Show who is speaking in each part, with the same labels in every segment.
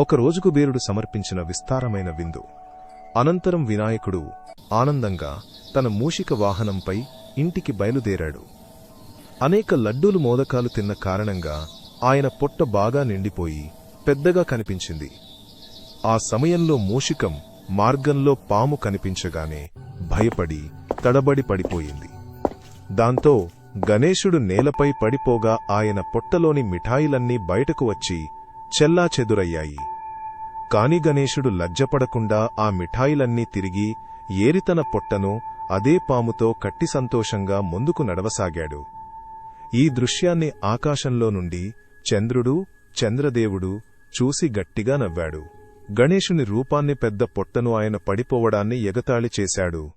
Speaker 1: ఒక రోజు కుబేరుడు సమర్పించిన విస్తారమైన విందు. అనంతరం వినాయకుడు ఆనందంగా తన మూషిక వాహనంపై ఇంటికి బయలుదేరాడు. అనేక లడ్డూలు మోదకాలు తిన్న కారణంగా ఆయన పొట్ట బాగా నిండిపోయి పెద్దగా కనిపించింది. ఆ సమయంలో మూషికం మార్గంలో పాము కనిపించగానే భయపడి తడబడి పడిపోయింది. దాంతో గణేశుడు నేలపై పడిపోగా ఆయన పొట్టలోని మిఠాయిలన్నీ బయటకు వచ్చి చెల్లా చెదురయ్యాయి. కాని గణేశుడు లజ్జపడకుండా ఆ మిఠాయిలన్నీ తిరిగి ఏరితన పొట్టను అదే పాముతో కట్టి సంతోషంగా ముందుకు నడవసాగాడు. ఈ దృశ్యాన్ని ఆకాశంలో నుండి చంద్రుడు చంద్రదేవుడు చూసి గట్టిగా నవ్వాడు. గణేశుని రూపాన్ని పెద్ద పొట్టను ఆయన పడిపోవడాన్ని ఎగతాళి చేశాడు.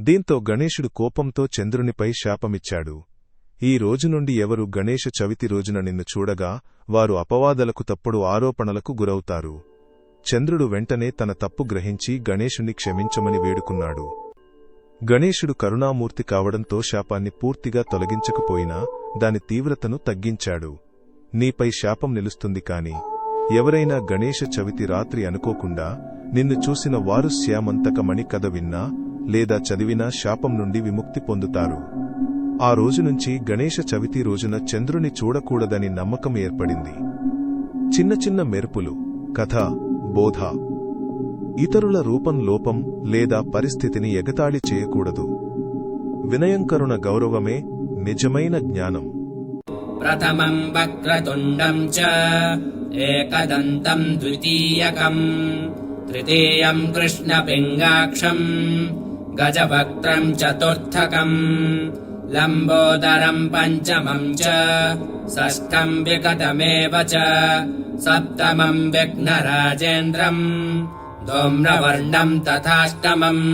Speaker 1: దీంతో గణేశుడు కోపంతో చంద్రునిపై శాపమిచ్చాడు. ఈ రోజు నుండి ఎవరు గణేష చవితి రోజున నిన్ను చూడగా వారు అపవాదలకు తప్పుడు ఆరోపణలకు గురవుతారు. చంద్రుడు వెంటనే తన తప్పు గ్రహించి గణేశుని క్షమించమని వేడుకున్నాడు. గణేశుడు కరుణామూర్తి కావడంతో శాపాన్ని పూర్తిగా తొలగించకపోయినా దాని తీవ్రతను తగ్గించాడు. నీపై శాపం నిలుస్తుంది కాని ఎవరైనా గణేశ చవితి రాత్రి అనుకోకుండా నిన్ను చూసిన వారు శ్యామంతకమణి కథ విన్నా లేదా చదివినా శాపం నుండి విముక్తి పొందుతారు. ఆ రోజు నుంచి గణేష చవితి రోజున చంద్రుని చూడకూడదని నమ్మకం ఏర్పడింది. చిన్న చిన్న మెరుపులు కథ బోధ ఇతరుల రూపం లోపం లేదా పరిస్థితిని ఎగతాళి చేయకూడదు. వినయంకరుణ గౌరవమే నిజమైన జ్ఞానం.
Speaker 2: ప్రథమం వక్రతుండం చ ఏకదంతం ద్వితీయకం తృతీయం కృష్ణపింగాక్షం గజవక్త్రం చతుర్థకం लम्बोदरम् पञ्चमम् च षष्ठम् विकटमेव च सप्तमम् विघ्नराजेन्द्रम् धूम्रवर्णम् तथाष्टमम्